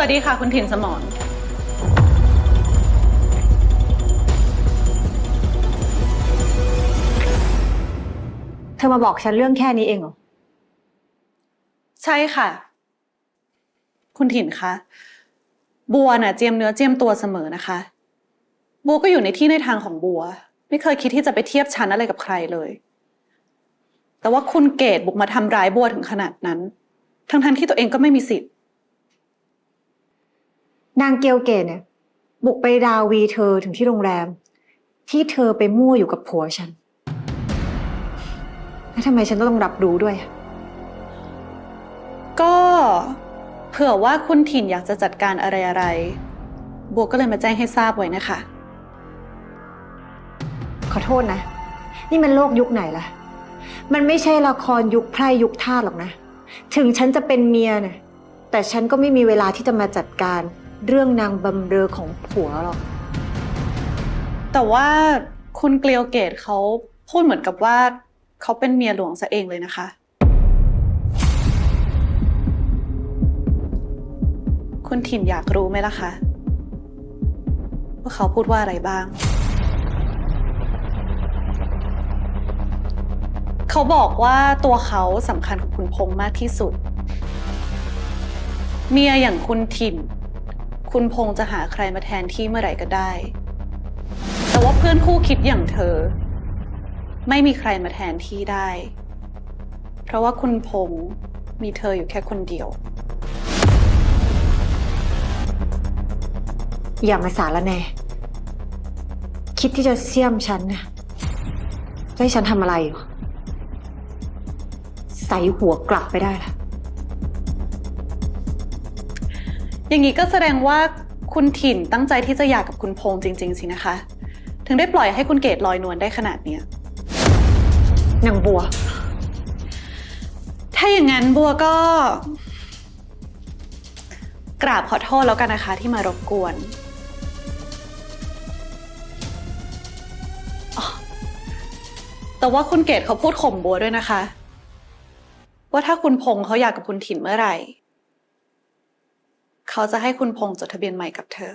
วัสดีค่ะ คุณถิ่นสมรเธอมาบอกฉันเรื่องแค่นี้เองเหรอ ใช่ค่ะ คุณถิ่นคะ บัวน่ะเจียมเนื้อเจียมตัวเสมอนะคะ บัวก็อยู่ในที่ในทางของบัว ไม่เคยคิดที่จะไปเทียบชั้นอะไรกับใครเลย แต่ว่าคุณเกดบุกมาทำร้ายบัวถึงขนาดนั้น ทั้งๆที่ตัวเองก็ไม่มีสิทธิ์ นางเกียวเกตเนี่ย บุกไปดาวีเธอถึงที่โรงแรม ที่เธอไปมั่วอยู่กับผัวฉัน แล้วทำไมฉันต้องรับรู้ด้วยอะก็เผื่อว่าคุณถิ่นอยากจะจัดการอะไรอะไรๆบัวก็เลยมาแจ้งให้ทราบไว้นะคะ ขอโทษนะ นี่มันโลกยุคไหนล่ะ มันไม่ใช่ละครยุคไพร่ยุคทาสหรอกนะ ถึงฉันจะเป็นเมียเนี่ยแต่ฉันก็ไม่มีเวลาที่จะมาจัดการ เรื่องนางบำเรอของผัวหรอก แต่ว่าคุณเกลียวเกตเขาพูดเหมือนกับว่าเขาเป็นเมียหลวงซะเองเลยนะคะ คุณถิ่นอยากรู้ไหมล่ะคะว่าเขาพูดว่าอะไรบ้าง เขาบอกว่าตัวเขาสำคัญกับคุณพงษ์มากที่สุด เมียอย่างคุณถิ่น คุณพงษ์จะหาใครมาแทนที่เมื่อไหร่ก็ได้ แต่ว่าเพื่อนคู่คิดอย่างเธอ ไม่มีใครมาแทนที่ได้ เพราะว่าคุณพงษ์มีเธออยู่แค่คนเดียว อย่ามาสารละแน่ คิดที่จะเสี่ยมฉันนะจะให้ฉันทำอะไรเหรอใส่หัวกลับไปได้ละ อย่างนี้ก็แสดงว่าคุณถิ่นตั้งใจที่จะอยากกับคุณพงษ์จริง ๆ สินะคะ ถึงได้ปล่อยให้คุณเกดลอยนวลได้ขนาดเนี้ยนางบัว ถ้าอย่างนั้นบัวก็ กราบขอโทษแล้วกันนะคะที่มารบกวนอ๋อแต่ว่าคุณเกดเขาพูดข่มบัวด้วยนะคะ ว่าถ้าคุณพงษ์เขาอยากกับคุณถิ่นเมื่อไหร่ เขาจะให้คุณพงษ์จดทะเบียนใหม่กับเธอ